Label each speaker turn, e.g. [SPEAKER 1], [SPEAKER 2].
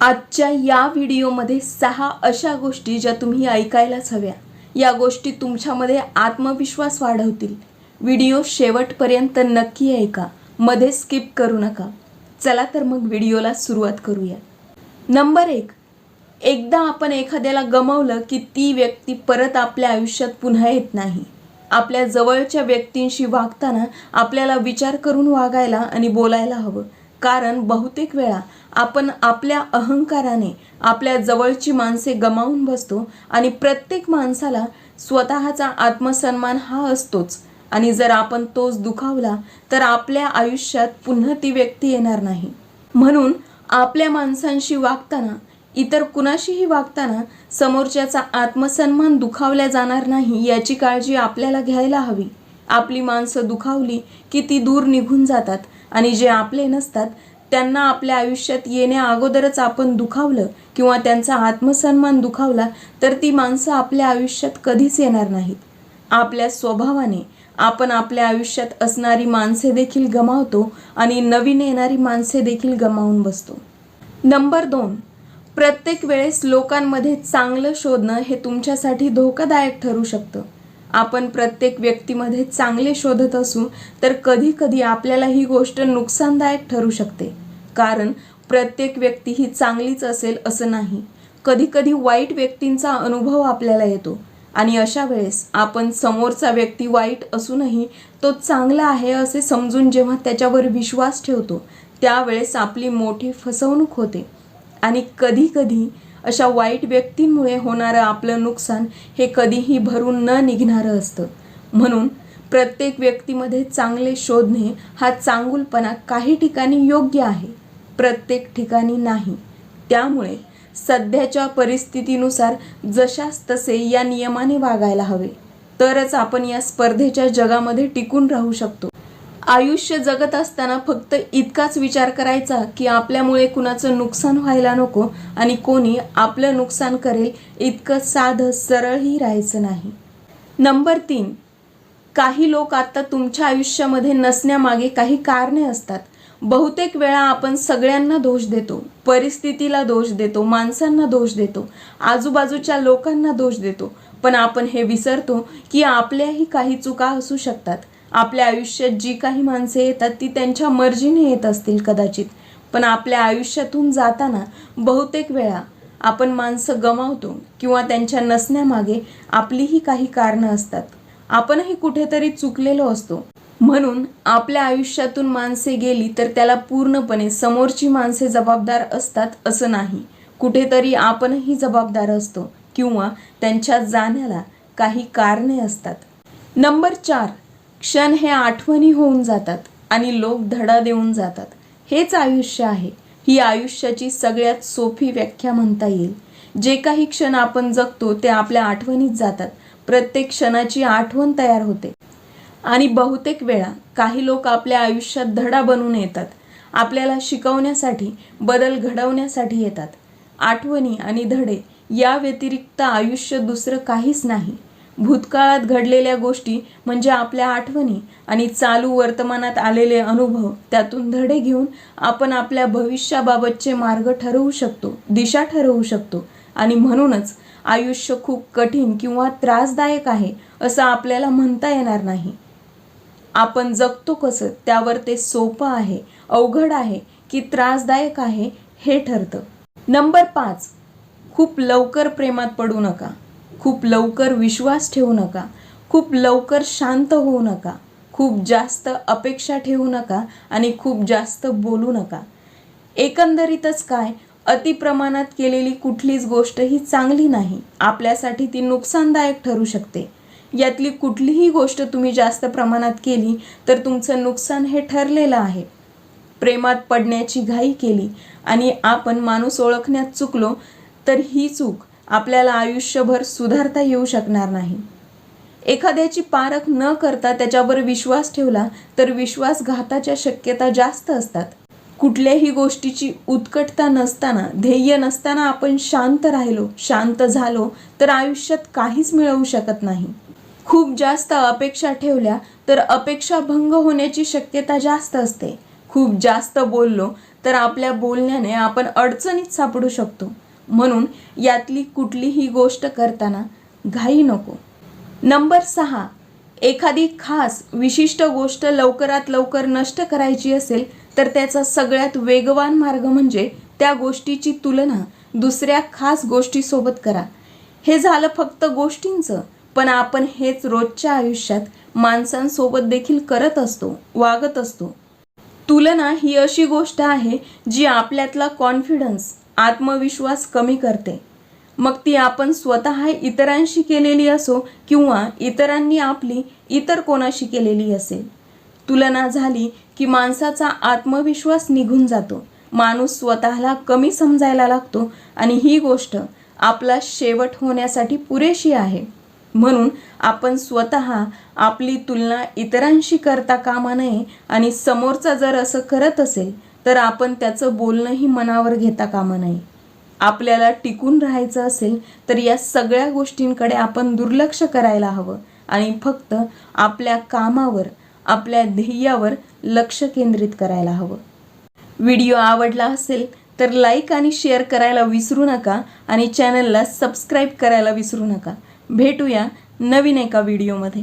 [SPEAKER 1] आजच्या या व्हिडिओमध्ये सहा अशा गोष्टी ज्या तुम्ही ऐकायलाच हव्या. या गोष्टी तुमच्यामध्ये आत्मविश्वास वाढवतील. व्हिडिओ शेवटपर्यंत नक्की ऐका. मध्ये स्किप करू नका. चला तर मग व्हिडिओला सुरुवात करूया. नंबर एक. एकदा आपण एखाद्याला गमावलं की ती व्यक्ती परत आपल्या आयुष्यात पुन्हा येत नाही. आपल्या जवळच्या व्यक्तींशी वागताना आपल्याला विचार करून वागायला आणि बोलायला हवं. कारण बहुतेक वेळा आपण आपल्या अहंकाराने आपल्या जवळची माणसे गमावून बसतो आणि प्रत्येक माणसाला स्वतःचा आत्मसन्मान हा असतोच. आणि जर आपण तोच दुखावला तर आपल्या आयुष्यात पुन्हा ती व्यक्ती येणार नाही. म्हणून आपल्या माणसांशी वागताना इतर कुणाशीही वागताना समोरच्याचा आत्मसन्मान दुखावला जाणार नाही याची काळजी आपल्याला घ्यायला हवी. आपली माणसं दुखावली की ती दूर निघून जातात. आणि जे आपले नसतात त्यांना आपल्या आयुष्यात येण्या अगोदरच आपण दुखावलं किंवा त्यांचा आत्मसन्मान दुखावला तर ती माणसं आपल्या आयुष्यात कधीच येणार नाहीत. आपल्या स्वभावाने आपण आपल्या आयुष्यात असणारी माणसे देखील गमावतो आणि नवीन येणारी माणसे देखील गमावून बसतो. नंबर दोन प्रत्येक वेळेस लोकांमध्ये चांगलं शोधणं हे तुमच्यासाठी धोकादायक ठरू शकतं. आपण प्रत्येक व्यक्तीमध्ये चांगले शोधत असू तर कधी कधी आपल्याला ही गोष्ट नुकसानदायक ठरू शकते. कारण प्रत्येक व्यक्ती ही चांगलीच असेल असं नाही. कधी कधी वाईट व्यक्तींचा अनुभव आपल्याला येतो. आणि अशा वेळेस आपण समोरचा व्यक्ती वाईट असूनही तो चांगला आहे असे समजून जेव्हा त्याच्यावर विश्वास ठेवतो त्यावेळेस आपली मोठी फसवणूक होते. आणि कधी कधी अशा वाईट व्यक्तींमुळे होणारं आपलं नुकसान हे कधीही भरून न निघणारं असतं. म्हणून प्रत्येक व्यक्तीमध्ये चांगले शोधणे हा चांगुलपणा काही ठिकाणी योग्य आहे प्रत्येक ठिकाणी नाही. त्यामुळे सध्याच्या परिस्थितीनुसार जशास तसे या नियमाने वागायला हवे. तरच आपण या स्पर्धेच्या जगामध्ये टिकून राहू शकतो. आयुष्य जगत असताना फक्त इतकाच विचार करायचा की आपल्यामुळे कुणाचं नुकसान व्हायला नको आणि कोणी आपलं नुकसान करेल इतकं साधं सरळही राहायचं नाही. नंबर तीन काही लोक आता तुमच्या आयुष्यामध्ये नसण्यामागे काही कारणे असतात. बहुतेक वेळा आपण सगळ्यांना दोष देतो परिस्थितीला दोष देतो माणसांना दोष देतो आजूबाजूच्या लोकांना दोष देतो. पण आपण हे विसरतो की आपल्याही काही चुका असू शकतात. आपल्या आयुष्यात जी काही माणसे येतात ती त्यांच्या मर्जीने येत असतील कदाचित. पण आपल्या आयुष्यातून जाताना बहुतेक वेळा आपण माणसं गमावतो किंवा त्यांच्या नसण्यामागे आपलीही काही कारणं असतात. आपणही कुठेतरी चुकलेलो असतो. म्हणून आपल्या आयुष्यातून माणसे गेली तर त्याला पूर्णपणे समोरची माणसे जबाबदार असतात असं नाही. कुठेतरी आपणही जबाबदार असतो किंवा त्यांच्या जाण्याला काही कारणे असतात. नंबर चार क्षण हे आठवणी होऊन जातात आणि लोक धडा देऊन जातात. हेच आयुष्य आहे. ही आयुष्याची सगळ्यात सोपी व्याख्या म्हणता येईल. जे काही क्षण आपण जगतो ते आपल्या आठवणीत जातात. प्रत्येक क्षणाची आठवण तयार होते. आणि बहुतेक वेळा काही लोक आपल्या आयुष्यात धडा बनून येतात. आपल्याला शिकवण्यासाठी बदल घडवण्यासाठी येतात. आठवणी आणि धडे या व्यतिरिक्त आयुष्य दुसरं काहीच नाही. भूतकाळात घडलेल्या गोष्टी म्हणजे आपल्या आठवणी आणि चालू वर्तमानात आलेले अनुभव त्यातून धडे घेऊन आपण आपल्या भविष्याबाबतचे मार्ग ठरवू शकतो दिशा ठरवू शकतो. आणि म्हणूनच आयुष्य खूप कठीण किंवा त्रासदायक आहे असं आपल्याला म्हणता येणार नाही. आपण जगतो कसं त्यावर ते सोपं आहे अवघड आहे की त्रासदायक आहे हे ठरतं. नंबर पाच खूप लवकर प्रेमात पडू नका. खूप लवकर विश्वास ठेवू नका. खूप लवकर शांत होऊ नका. खूप जास्त अपेक्षा ठेवू नका आणि खूप जास्त बोलू नका. एकंदरीतच काय अतिप्रमाणात केलेली कुठलीच गोष्ट ही चांगली नाही. आपल्यासाठी ती नुकसानदायक ठरू शकते. यातली कुठलीही गोष्ट तुम्ही जास्त प्रमाणात केली तर तुमचं नुकसान हे ठरलेलं आहे. प्रेमात पडण्याची घाई केली आणि आपण माणूस ओळखण्यात चुकलो तर ही चूक आपल्याला आयुष्यभर सुधारता येऊ शकणार नाही. एखाद्याची पारख न करता त्याच्यावर विश्वास ठेवला तर विश्वासघाताच्या शक्यता जास्त असतात. कुठल्याही गोष्टीची उत्कटता नसताना ध्येय नसताना आपण शांत राहिलो शांत झालो तर आयुष्यात काहीच मिळवू शकत नाही. खूप जास्त अपेक्षा ठेवल्या तर अपेक्षा भंग होण्याची शक्यता जास्त असते. खूप जास्त बोललो तर आपल्या बोलण्याने आपण अडचणीत सापडू शकतो. म्हणून यातली कुठलीही गोष्ट करताना घाई नको. नंबर सहा एखादी खास विशिष्ट गोष्ट लवकरात लवकर नष्ट करायची असेल तर त्याचा सगळ्यात वेगवान मार्ग म्हणजे त्या गोष्टीची तुलना दुसऱ्या खास गोष्टीसोबत करा. हे झालं फक्त गोष्टींचं पण आपण हेच रोजच्या आयुष्यात माणसांसोबत देखील करत असतो वागत असतो. तुलना ही अशी गोष्ट आहे जी आपल्यातला कॉन्फिडन्स आत्मविश्वास कमी करते. मग ती आपण स्वतः इतरांशी केलेली असो किंवा इतरांनी आपली इतर कोणाशी केलेली असेल. तुलना झाली की माणसाचा आत्मविश्वास निघून जातो. माणूस स्वतःला कमी समजायला लागतो आणि ही गोष्ट आपला शेवट होण्यासाठी पुरेशी आहे. म्हणून आपण स्वतः आपली तुलना इतरांशी करता कामा नये आणि समोरचा जर असं करत असेल तर आपण त्याचं बोलणंही मनावर घेता कामा नाही आपल्याला टिकून राहायचं असेल तर या सगळ्या गोष्टींकडे आपण दुर्लक्ष करायला हवं आणि फक्त आपल्या कामावर आपल्या ध्येयावर लक्ष केंद्रित करायला हवं. व्हिडिओ आवडला असेल तर लाईक आणि शेअर करायला विसरू नका आणि चॅनलला सबस्क्राईब करायला विसरू नका. भेटूया नवीन एका व्हिडिओमध्ये.